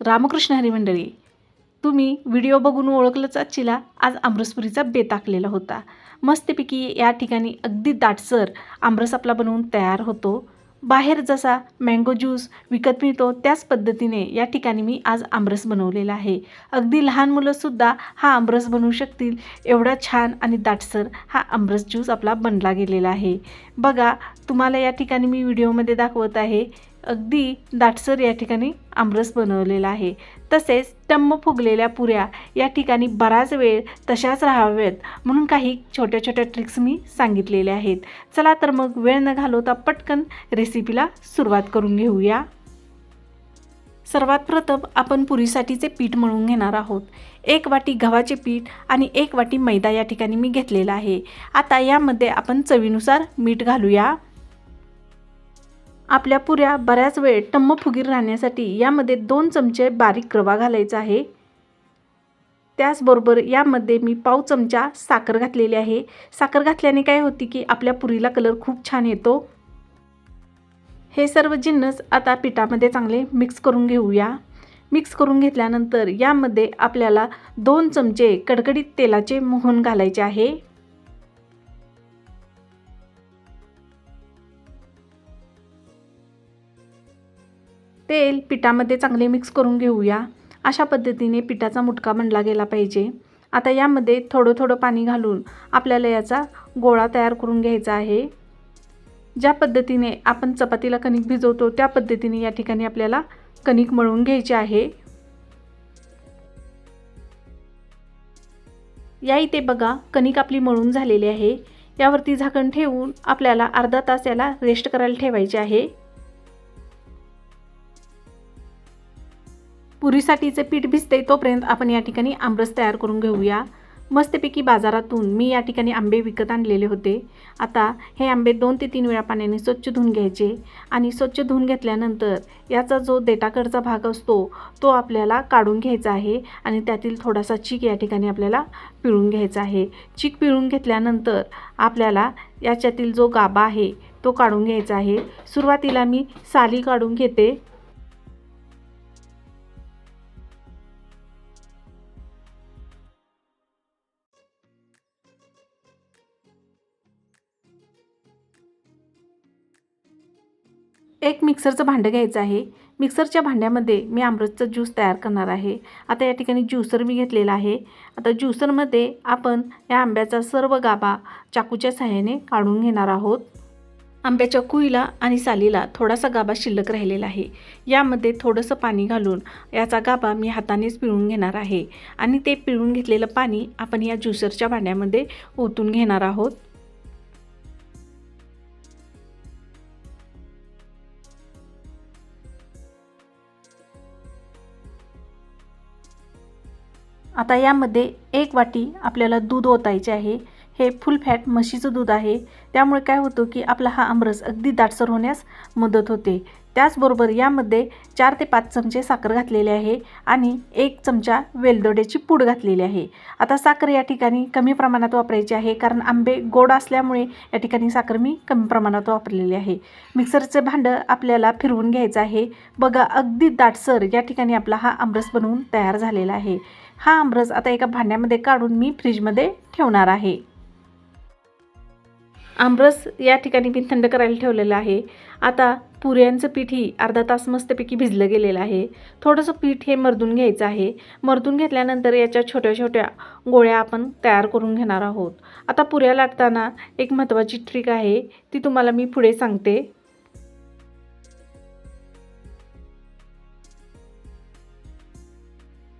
रामकृष्ण हरी मंडळी तुम्ही व्हिडिओ बघून ओळखलंच आजचीला आज आमरसपुरीचा बेत टाकलेला होता. मस्तपैकी या ठिकाणी अगदी दाटसर आमरस आपला बनवून तयार होतो. बाहेर जसा मँगो ज्यूस विकत मिळतो त्याच पद्धतीने या ठिकाणी मी आज आमरस बनवलेला आहे. अगदी लहान मुलंसुद्धा हा आमरस बनवू शकतील एवढा छान आणि दाटसर हा आमरस ज्यूस आपला बनला गेलेला आहे. बघा तुम्हाला या ठिकाणी मी व्हिडिओमध्ये दाखवत आहे अगदी दाटसर या ठिकाणी आमरस बनवलेला आहे. तसेच टम्म फुगलेल्या पुऱ्या या ठिकाणी बराच वेळ तशाच राहाव्यात म्हणून काही छोट्या छोट्या ट्रिक्स मी सांगितलेल्या आहेत. चला तर मग वेळ न घालवता पटकन रेसिपीला सुरुवात करून घेऊया. सर्वात प्रथम आपण पुरीसाठीचे पीठ मळून घेणार आहोत. एक वाटी गव्हाचे पीठ आणि एक वाटी मैदा या ठिकाणी मी घेतलेला आहे. आता यामध्ये आपण चवीनुसार मीठ घालूया. आपल्या पुऱ्या बऱ्याच वेळ टम्म फुगीर राहण्यासाठी यामध्ये दोन चमचे बारीक रवा घालायचा आहे. त्याचबरोबर यामध्ये मी पाव चमचा साखर घातलेली आहे. साखर घातल्याने काय होती की आपल्या पुरीला कलर खूप छान येतो. हे सर्व जिन्नस आता पिठामध्ये चांगले मिक्स करून घेऊया. मिक्स करून घेतल्यानंतर यामध्ये आपल्याला दोन चमचे कडकडीत तेलाचे मोहन घालायचे आहे. तेल पिठामध्ये चांगले मिक्स करून घेऊया. अशा पद्धतीने पिठाचा मुटका बनला गेला पाहिजे. आता यामध्ये थोडं थोडं पाणी घालून आपल्याला याचा गोळा तयार करून घ्यायचा आहे. ज्या पद्धतीने आपण चपातीला कणिक भिजवतो त्या पद्धतीने या ठिकाणी आपल्याला कणिक मळून घ्यायची आहे. या इथे बघा कणिक आपली मळून झालेली आहे. यावरती झाकण ठेवून आपल्याला अर्धा तास याला रेस्ट करायला ठेवायचे आहे. पुरीसाठीचे पीठ भिजते तोपर्यंत आपण या ठिकाणी आमरस तयार करून घेऊया. मस्तपैकी बाजारातून मी या ठिकाणी आंबे विकत आणलेले होते. आता हे आंबे दोन ते तीन वेळा पाण्याने स्वच्छ धुवून घ्यायचे आणि स्वच्छ धुवून घेतल्यानंतर याचा जो देटाकडचा भाग असतो तो आपल्याला काढून घ्यायचा आहे आणि त्यातील थोडासा चीक या ठिकाणी आपल्याला पिळून घ्यायचा आहे. चीक पिळून घेतल्यानंतर आपल्याला याच्यातील जो गाबा आहे तो काढून घ्यायचा आहे. सुरुवातीला मी साली काढून घेते. एक मिक्सरचं भांडं घ्यायचं आहे. मिक्सरच्या भांड्यामध्ये मी आमरसचा ज्यूस तयार करणार आहे. आता या ठिकाणी ज्युसर मी घेतलेला आहे. आता ज्युसरमध्ये आपण या आंब्याचा सर्व गाबा चाकूच्या सहाय्याने काढून घेणार आहोत. आंब्याच्या कुईला आणि सालीला थोडासा गाबा शिल्लक राहिलेला आहे. यामध्ये थोडंसं पाणी घालून याचा गाबा मी हातानेच पिळून घेणार आहे. आणि ते पिळून घेतलेलं पाणी आपण या ज्युसरच्या भांड्यामध्ये ओतून घेणार आहोत. आता यामध्ये एक वाटी आपल्याला दूध ओतायचे आहे. हे फुल फॅट म्हशीचं दूध आहे. त्यामुळे काय होतं की आपला हा आमरस अगदी दाटसर होण्यास मदत होते. त्याचबरोबर यामध्ये चार ते पाच चमचे साखर घातलेले आहे आणि एक चमचा वेलदोड्याची पूड घातलेली आहे. आता साखर या ठिकाणी कमी प्रमाणात वापरायची आहे कारण आंबे गोड असल्यामुळे या ठिकाणी साखर मी कमी प्रमाणात वापरलेली आहे. मिक्सरचं भांडं आपल्याला फिरवून घ्यायचं आहे. बघा अगदी दाटसर या ठिकाणी आपला हा आमरस बनवून तयार झालेला आहे. हा आमरस आता एका भांड्यामध्ये काढून मी फ्रीजमध्ये ठेवणार आहे. आमरस या ठिकाणी मी थंड करायला ठेवलेलं आहे. आता पुऱ्यांचं पीठही अर्धा तास मस्तपैकी भिजलं गेलेलं आहे. थोडंसं पीठ हे मर्दून घ्यायचं आहे. मर्दून घेतल्यानंतर याच्या छोट्या छोट्या गोळ्या आपण तयार करून घेणार आहोत. आता पुऱ्या लाटताना एक महत्त्वाची ट्रिक आहे. ती तुम्हाला मी पुढे सांगते.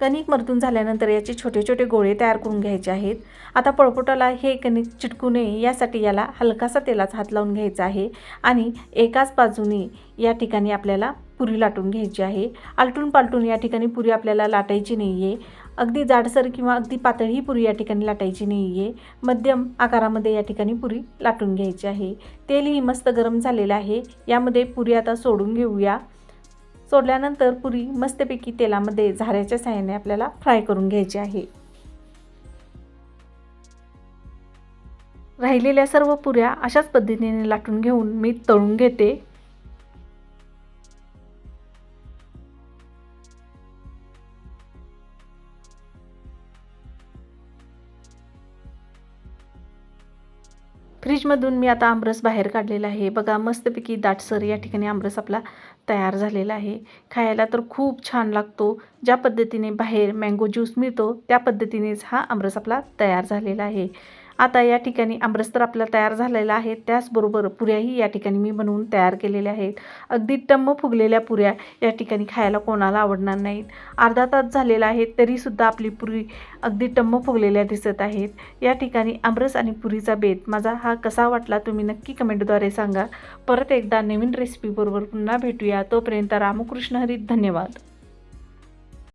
कणिक मरतून झाल्यानंतर याचे छोटे छोटे गोळे तयार करून घ्यायचे आहेत. आता पळपोटाला हे कणिक चिटकू नये यासाठी याला हलकासा तेलाचा हात लावून घ्यायचा आहे आणि एकाच बाजूने या ठिकाणी आपल्याला पुरी लाटून घ्यायची आहे. आलटून पालटून या ठिकाणी पुरी आपल्याला लाटायची नाही आहे अगदी जाडसर किंवा अगदी पातळीही पुरी या ठिकाणी लाटायची नाही आहे मध्यम आकारामध्ये या ठिकाणी पुरी लाटून घ्यायची आहे. तेलही मस्त गरम झालेलं आहे. यामध्ये पुरी आता सोडून घेऊया. सोडल्यानंतर पुरी मस्तपैकी तेलामध्ये झाऱ्याच्या साह्याने आपल्याला फ्राय करून घ्यायची आहे. राहिलेल्या सर्व पुऱ्या अशाच पद्धतीने लाटून घेऊन मी तळून घेते. फ्रीजमधून मी आता आमरस बाहेर काढलेला आहे. बघा मस्तपैकी दाटसर या ठिकाणी आमरस आपला तयार झालेला आहे. खायला तर खूप छान लागतो. ज्या पद्धतीने बाहेर मँगो ज्यूस मिळतो त्या पद्धतीनेच हा आमरस आपला तयार झालेला आहे. आता या ठिकाणी आमरस तर आपला तयार झालेला आहे. त्याचबरोबर पुऱ्याही या ठिकाणी मी बनवून तयार केलेल्या आहेत. अगदी टम्म फुगलेल्या पुऱ्या या ठिकाणी खायला कोणाला आवडणार नाहीत. अर्धा तास झालेला आहे तरीसुद्धा आपली पुरी अगदी टम्म फुगलेल्या दिसत आहेत. या ठिकाणी आमरस आणि पुरीचा बेत माझा हा कसा वाटला तुम्ही नक्की कमेंटद्वारे सांगा. परत एकदा नवीन रेसिपीबरोबर पुन्हा भेटूया. तोपर्यंत रामकृष्ण हरी धन्यवाद.